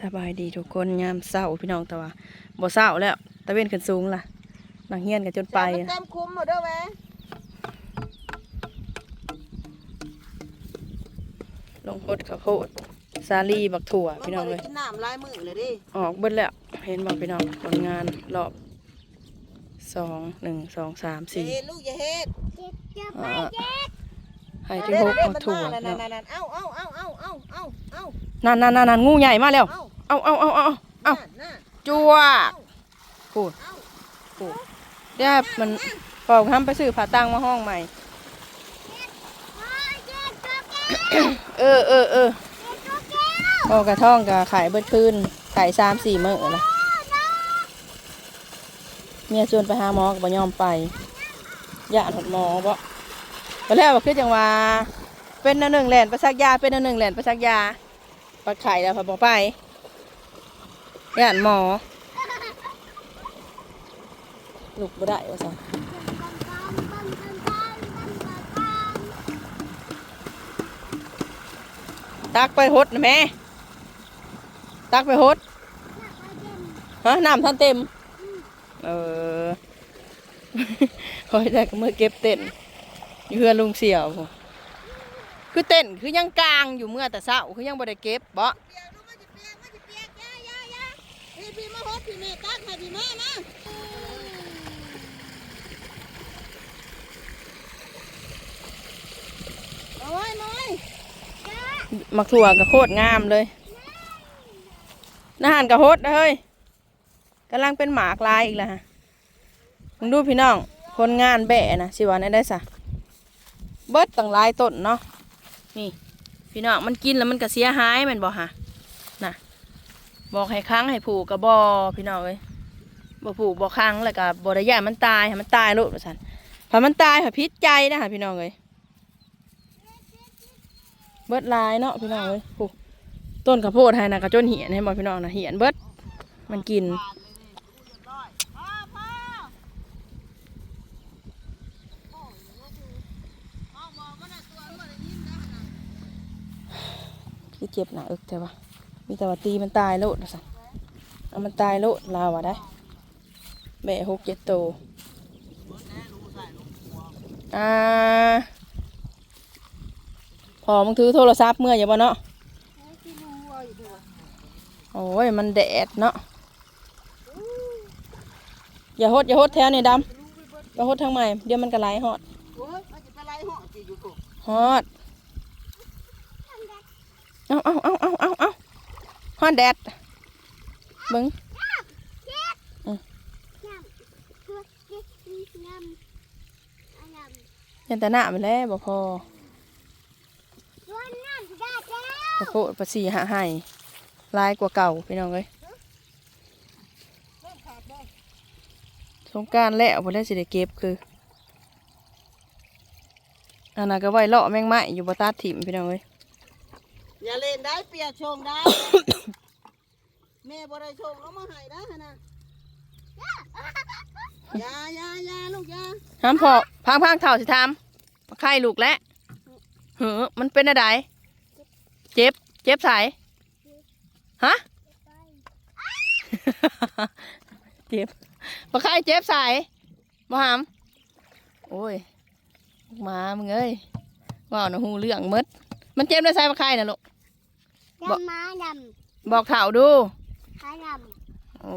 สบายดีทุกคนยามเศร้าพี่น้องแต่ว่าบ่เศร้าแล้วตะเวนขึ้นสูงล่ะนังเฮียนกันจนไปมันเต็มคุ้มหมดเด้อแม่ลงพดข้าวโพดสาลีบักถั่วมันพี่น้องบ่เลได้ยกินน้ำลายมือเลยดิออกเบิดแล้วเห็นบอกพี่น้องผลงานรอบสองหนึ่งสองสามอย่าสี่เฮ็ดลูกอย่าเฮ็ดอ่า ให้ที่หกเล่นบักมันถั่วมาพี่นั่น้องนๆๆๆเอ้าเอ้าเอ้าเอ้าเอ้าเอ้าเอ้านั่นนั่นนั่นนั่นงูใหญ่มาแล้ว เอ้าเอาเอาเอาเอาเอาน่ะจัวพูดเอ้าพูดเดี๋ยวมันปอกทำไปซื้อผ้าตังมาห้องใหม่ เออเออเออพอกระท่องกับขายเบิดคืนขายสามสี่มื้อละเมียชวนไปหาหมอก็บ่ยอมไปญาติหดหมอบ่ ตอนแรกว่าคือจังว่า เป็นอันหนึ่งแหลนประซักยาเป็นอันหนึ่งแหลนประซักยาปัดไข่แล้วพอบอกไปญาติหมอลูกบ่ได้ว่าซั่นตักไปหดนะแม่ ตักไปหดฮะน้ำท่านเต็ม เออคอยได้ก็มือเก็บเต้น อยู่เพื่อนลุงเสี่ยวคือเต้นคือยังกลางอยู่เมื่อแต่เช้าคือยังบ่ได้เก็บบ่เปียกลูกมันจะเปียกมันจะเปียกอย่าอย่าอย่าพี่พี่มาฮดพี่แม่ตักให้พี่แม่มาเอาไว้มาไว้มักถั่วก็โคตรงามเลยนาหารกระโฮดเฮ้ยกำลังเป็นหมากลายอีกแล้วฮะมึงดูพี่น้อง คนงานแบะนะสิวันนี้ได้สะ เบิดตั้งหลายต้นเนาะนี่พี่น้องมันกินแล้วมันก็เสียหายมันบ่ฮะน่ะบอกให้ค้างให้ผูกกับบอพี่น้องเอ้ยบ่ผูกบ่ค้างแล้วก็บ่ได้ย่ามันตายให้มันตายโลดว่าซั่นถ้ามันตายให้พิษใจนะค่ะพี่น้องเอ้ยเบิดลายเนาะพี่น้องเอ้ยผูกต้นข้าวโพดให้นะกระจนเหียนให้บ่พี่น้องนะเหียนเบิดมันกิน พ่อพ่อเอาหมอมันน่ะตัวมันได้ยินนะน่ะ คือเจ็บหนาอึกแต่ว่ามีแต่ว่าตีมันตายโลดนะสันเอามันตายโลดลาวอะได้แม่หกเจ็ดโตวอ่าพอมึงถือโทรศัพท์เมื่ออย่าบ่เนาะโอ้ยมันแดดเนาะอย่าหดอย่าหดแถวนี่ดำอย่าหดทางใหม่เดี๋ยวมันก็ไหลหอดโอ้ยมันจะไปไล่ห่อสิอยู่กูฮอด เอาเอาเอาเอาเอาเอาฮอดแดดเบิ้งยันแต่หน้าไปแล้วบ่พอพระโพดประสีหาให้ลายกว่าเก่าพี่น้องเอ้ยสงการแล้วพอแล้สิได้เก็บคืออันนั้นก็ไว้เลาะแมงไม้อยู่บนตาถิ่มพี่น้องเอ้ย อย่าเล่นได้เปียกชงได้ แม่บ่ได้ชงเอามาให้นะหั่นน่ะอย่าอย่าอย่าลูกอย่าห้ามพอพังพังเท่าสิทำมาไข่ลูกแล้วเหือมันเป็นอะไรเจ็บ เจ็บใสฮะเจ็บมาไข่เจ็บใสมาหามโอ้ยหมามึงเอ้ยว่าหนูหูเรื่องหมด มันเจ็บในใส่มาไข่น่ะลูกดำมาดบอกเถ่าดูำขาดโอ้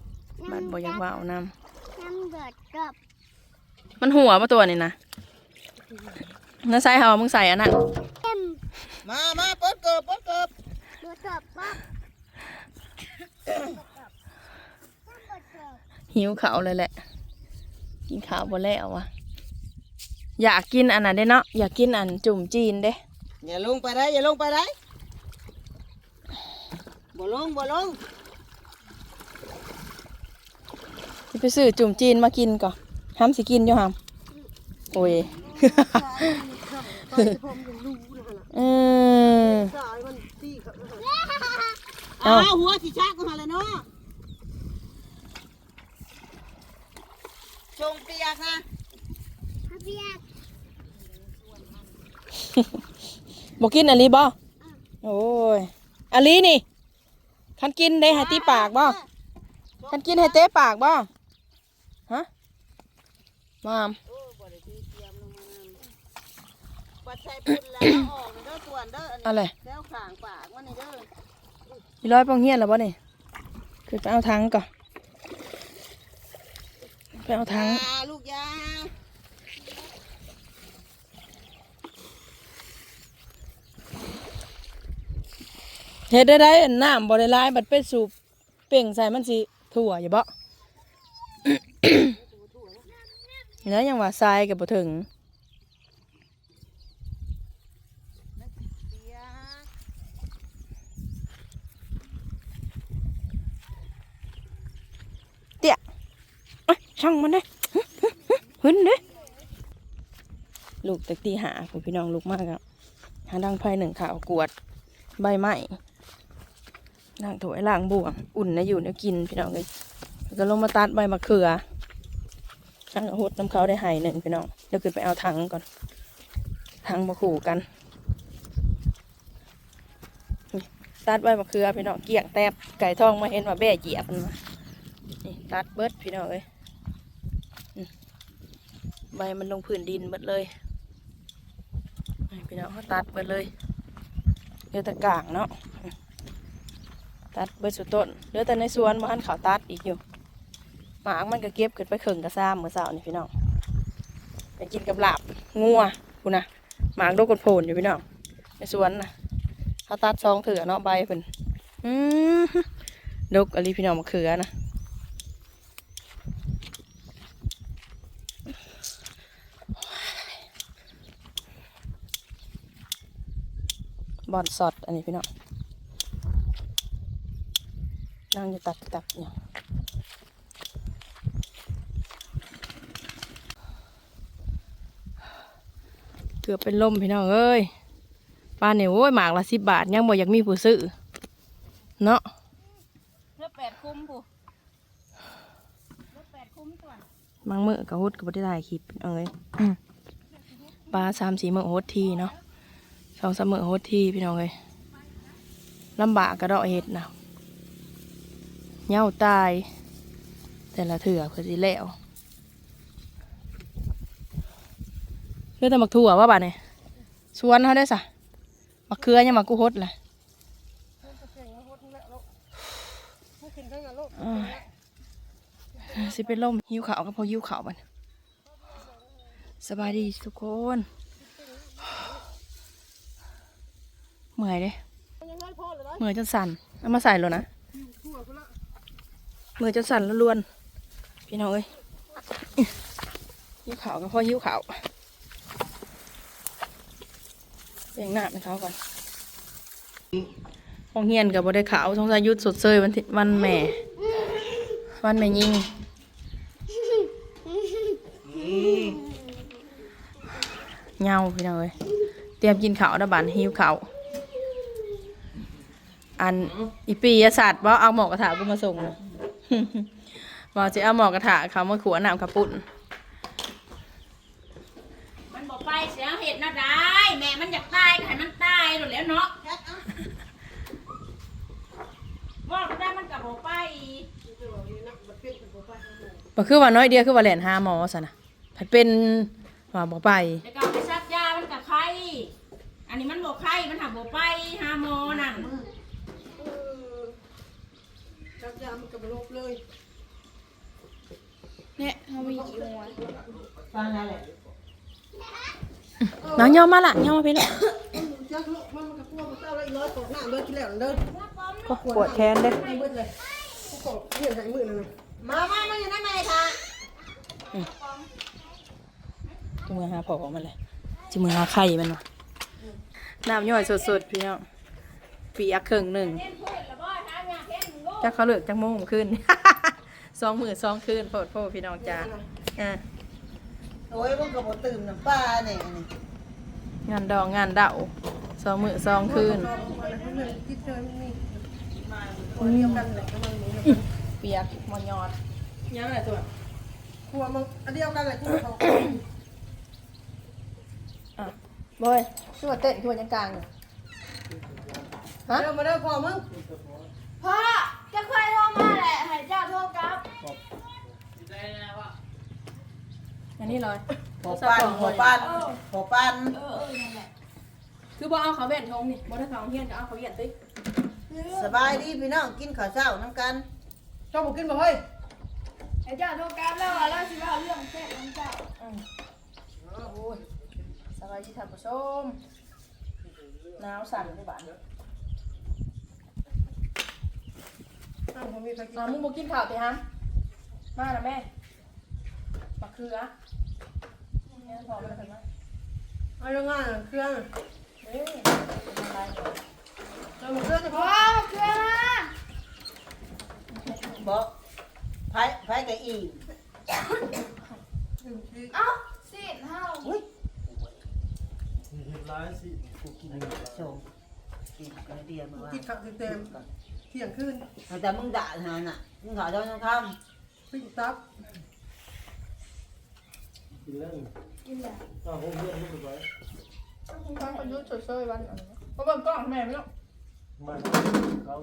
ำมันบ่อยังว่าเอานน้ำเดือดกบำมันหัวมาตัวนี่นะนั่นใส่เห่ามึงใส่อันนั้นเต็มมามาเปิดเกิบเปิดเกิบเดือดกบปั๊บน้ำเดือดกบหิวข้าวเลยแหละ กินข้าวบ่แล้ววะอยากกินอันนั้นเด้เนาะอยากกินอันจุ่มจีนเด้ อย่าลงไปได้อย่าลงไปได้บ่ลงบ่ลงสิไปซื้อจุ่มจีนมากินก่อนห้ามสิกินอยู่ห้ามโอ้ยไปผมยังรู้นะอืมสายมันตีเขาเอ้าอ้าวหัวสิชักกูหาเลยเนาะชงเปียกนะพระเบียก บอกกินอันนี้บ่โอ้ยอันนี้นี่คันกินได้ให้ตีปากบ่คันกินให้เตะปากบ่ฮะมามโอ้บ่ได้ตีเตรียมลงมานำปัดใส่ปุ่นแล้วเอาออกเด้อส่วนเด้ออันนี้อะไรแล้วข้างปากมันนี่เด้ออีร้อยปองเฮียนแล้วบ่นี่คือไปเอาถังก่อนไปเอาถังยาลูกยา เฮ็ดได้ได้น้ำบ่ได้ลายบัดไปสูบเป่งใส่มันสิถั่วอยู่บ่แล้วยังว่าทรายก็บ่ถึงเตี้ยช่างมันเด้หึหึหึหึเด้ลูกตะตีหาผมพี่น้องลูกมากครับหาดังไฟหนึ่งขาวกวดใบไม้ ล้างถ้วยล้างบ่วงอุ่นนะอยู่เนี่ยกินพี่น้องเลยก็ลงมาตัดใบมะเขือข้างหดน้ำเขาได้หายหนึ่งพี่น้องเดี๋ยวขึ้นไปเอาถังก่อนถังมาขู่กันตัดใบมะเขือพี่น้องเกี่ยงแตบไก่ทองมาเห็นว่าแบ่เหยียบมันมานี่ตัดเบิดพี่น้องเอ้ยใบมันลงพื้นดินเบิดเลยพี่น้องเขาตัดเบิดเลยเหลือแต่กางเนาะ ตัดเบิดสุดต้นเหลือแต่ในสวนมันเขาตัดอีกอยู่หมากมันก็เก็บขึ้นไปเข่งกระซ้ำเมื่อเช้านี่พี่น้องไปกินกับหลาบงัวกูนะหมากโดกกดโผนอยู่พี่น้องในสวนนะเขาตัดซองเถื่อเนาะใบเพิ่นอืมดกอะไรพี่น้องมะเขือนะบอลสอดอันนี้พี่น้อง นั่งอยู่ตักตักเนี่ยเกือบเป็นลมพี่น้องเอ้ยป้านเนี่ยโอ้ยหมากละสิบบาท ยังบ่อยากมีผู้ซื้อเนาะเลือแปดคุ้มผู้เลือแปดคุ้มก่อนบางมื้อก็ฮุดก็บ่ได้ถ่ายคลิปพี่น้องเอ้ยอืมปลาสามสี่มื้อฮดทีเนาะสองสามมื้อฮดทีพี่น้องเอ้ยลำบากกระเดาะเห็ดนะ เหย้าตาย แต่ละเถื่อเพื่อสิแล้วเพื่อแต่มักถั่วว่าบ้าเนี่ยสวนเขาได้สะมักเคือยังมักกูฮดเลยอ้ายสิเป็นลมหิวขาวก็พอหิวขาวมันสบายดีทุกคนเมื่อยเด้ยังน้อยพอเลยนะเมื่อยจนสั่นเอามาใส่แล้วนะทั่วพุ่นละเมือจนสั่นแล้วลวน พี่น้องเอ้ยหิ้วขาวก็พอหิ้วขาวเบ่งหน้าให้เขาก่อนห้องเฮียนกับบได้ขาวสงสัยยุดสดเซยวันวันแม่ วันแม่ยิงเงาพี่น้องเอ้ยเตรียมกินข้าวนะบานหิวข้าวอันอีปียศาสตร์ว่าเอาหมอกกระถากูมาส่งนะ บอกจะเอาหมอกกระถาเขามาขวน้ำกระปุ่นมันบอกไปเสียเห็ดนะได้ แม่มันอยากตายก็ให้มันตายหมดแล้วเนาะแค่เอาว่าก็ได้มันกับบอกไปบ่คือว่าน้อยเดียวคือว่าแหลนหาหมอซะนะผัดเป็นว่าบ่ไปแล้วก็เอาไปซักยามันกับไข้อันนี้มันบอกไข้มันหาบอกไปหาหมอนั่น จับยามันกับโรคเลยเนี่ยเขามีกี่หัวฟังอะไรน้องย่อมาละย่อมาพี่ละจักโรคมันมันกับพวกมันเต้าแล้วอีร้อยตกหน้าเบิดที่แล้วนั่นเด้อก็ปวดแขนเด้ให้เบิดเลยผู้กองเหี่ยนใส่มือนั่นน่ะมามามาอยู่นั่นไหนค่ะจิมือหาผอมันเลยจิมือหาไข่มันวะน้ำย่อยสดๆพี่น้องเปียกครึ่งหนึ่ง จักเขาเลิกจักโมงขึ้น สองมือสองคืนโพดโพดพี่น้องจ้าอะโอ้ยมันก็บ่ตื่นน้ำปลาเนี่ยนี่งานดองงานเดาสองมือสองคืนคิดเจอมันนี่คนเดียวกันแหละก็มันนี่เปียกมอยอดยังไงตัวครัวมันอันเดียวกันแหละครัวเขาอะบอยคือว่าเต้นคือว่ายังกลางอยู่ฮะเด้อมาเด้อพ่อมึงพ่อ แหละให้เจ้าโทรกลับอันนี้เลยหัวปั้นหัวปั้นหัวปั้นเออเออนั่นแหละคือบ่เอาเขาแว่นทงนี่บ่ได้เขาเฮียนก็เอาเขาเฮียนติสบายดีพี่น้องกินข้าวเช้าน้ำกันเจ้าบ่กินบ่เฮ้ยให้เจ้าโทรกลับแล้วว่าเราสิเอาเรื่องแค่ของเจ้าอืมโอ้ยสบายดีท่านผู้ชมหนาวสั่นในบ้านอ้าวมึงบ่กินข้าวติฮะมาแล้วแม่บักเขือเนี่ยพอมาแล้วกันมาเอาเรื่องงานเครื่องเอ้ยทำไรเนี่ยเราเครื่องจะพพ่ออเครื่องมาบอกไผ่ไผ่กับอีเอ้าสิเฮาอุ้ยมีเห็ดร้ายสิกูกินเห็ดร้ายโชว์กินกันเดียวมาว่ากินข้าวเต็มๆเที่ยงคืนแต่มึงด่าหาน่ะมึงขอเจ้าต้องทปิ้งตับกินแล้วนี่กินแหละอ้าวผมเพื่อนลูกไปฟังประยุทธ์สวยๆวันอันนี้ก็เบิ่งกล้องแม่ไม่ต้องมาเขา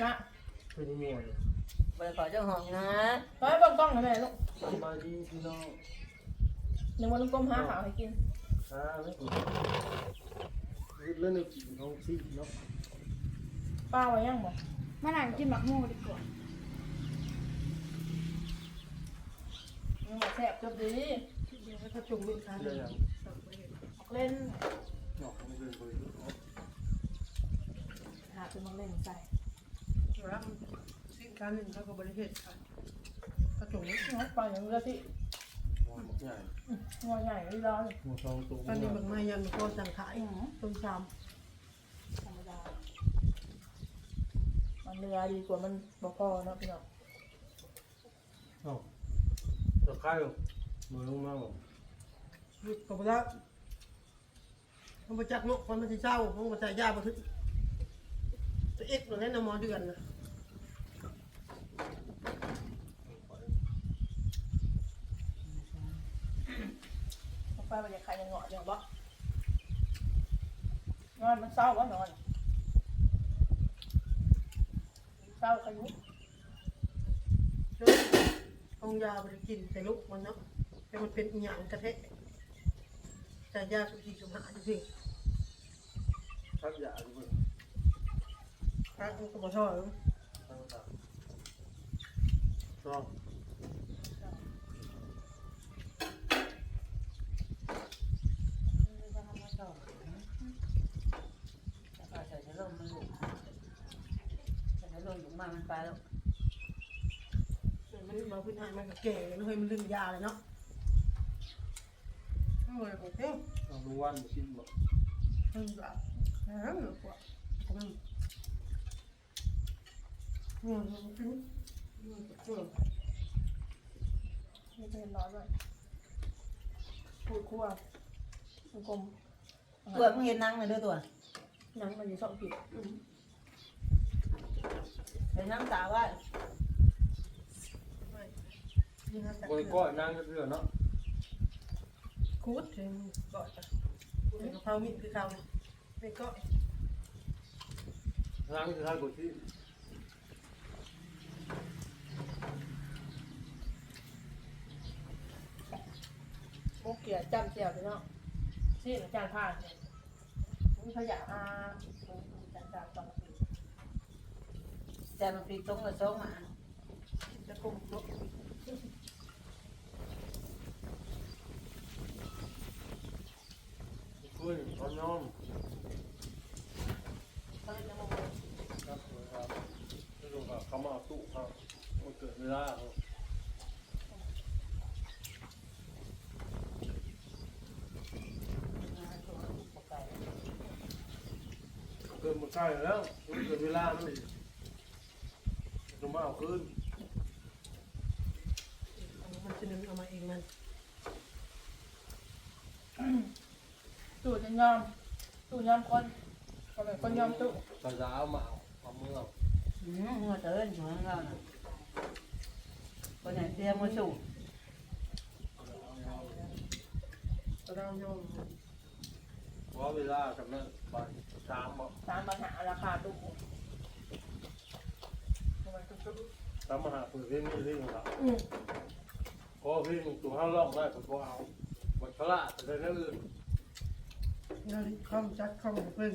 จ้ะเป็นเมียำไปขอเจ้าห้องนะไปเบิ่งกล้องหน่อยแม่ลูกสบายดีพี่น้องหนึ่งวันลุงก้มหาข่าวให้กินอ่าไม่กินเล่นในกินของซีเนาะป้าไว้ยังบ่ มานั่งกินหมักหมูดีกว่ายังบ่แซ่บจบดีเดี๋ยวก็จุ่มเป็นคาเดี๋ยวอย่างออกเล่นเนาะไม่เป็นคนหาเป็นมังเล่นใส่รับสิ้นการหนึ่งเขาก็บริเหตุค่ะกระจุ่มน้อยไปอย่างเรือที่มองใหญ่งอใหญ่ไม่ร้อนมองทองตัวตอนนี้มันมายังพอสั่งขายต้มชาม ธรรมดา มันเรือดีกว่ามันบ่พอเนาะพี่น้องอ้าวตะไคร้มือลงมาบอกหยุดกับแล้วมันมาจักนกคนมันจะเช่ามันมาจ่ายยาบันทึกจะเอ็กซ์หรือไงนมอเดือนนะลงไปมันจะใครยังเงาะอย่างบ่นอนมันเศร้าวะนอน เศร้าขยุเจ้าเอายาบริกินใส่ลูกมันเนาะแต่มันเป็นอีหยังกระเทะจ่ายยาสุขีสุมหาจริงชักยาด้วยๆพระมันก็บ่ชอบตั้งตาชอบ แล้วก็ใส่ร่มมันลูกใส่ร่ม อยู่มามันไปแล้วมันมาพื้นฐานมันก็แก่แล้วเฮ้ยมันลืมยาเลยเนาะโอ้ยโอเคเอาลุงวันมากินบอกลืมละนะเหลือกว่าอืมอืมอืมอืมอืมอืมนี่จะเห็นน้อยด้วยพูดคั่วมันกลมตัวมึงเห็นนั่งเลยด้วยตัวหนังมันอยู่สองขีด เห็นนั่งตาว่านี่ฮะแต่บริก้อยนั่งก็เรือเนาะคูดถึงก่อนจ้ะเดี๋ยวกะเพรามิดคือเขาไม่ก็นั่งคือท่านกูที่มุกเกียร์จำเจียวพี่น้องที่อาจารย์ผ่านเนี่ยมีขยะอาจารย์จารย์สองปี แต่มันปีตรงกับตรงอะจะกลมรถคุยน้องเขาเลยจะมาครับครับดูกับเขามาตู้ครับมันเกิดเวลาครับเกิดมาใกล้แล้วมันเกิดเวลานั่นเอง จะมาเอาคืนมันจะนึงเอามาเองมันตู่จะยอมตู่ยอมคนคนเป็นคนยอมตู่ภาษาเอามาเอาเอามือเอาอืมมึงเตือนหัวเราน่ะคนไหนเตรียมมาสู่เราโยมเพราะเวลากับนั้นไปสามบอกตามปัญหาราคาตู่ ทำมาหาปืนเล่นนี่เล่นของเราอืมก็พี่ตัวห้าลอกได้ผมก็เอาบัตรพละแต่ในนั้นอื่นนาฬิกาจัดข้องเพิ่น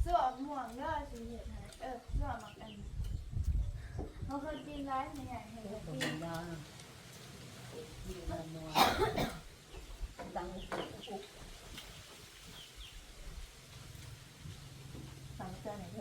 เสื้อม่วงเด้อสิเห็ดให้เออเสื้อหมักอันเขาเคยกินร้านใหญ่ๆเห็นเขากินสั่งเสื้อไหนเ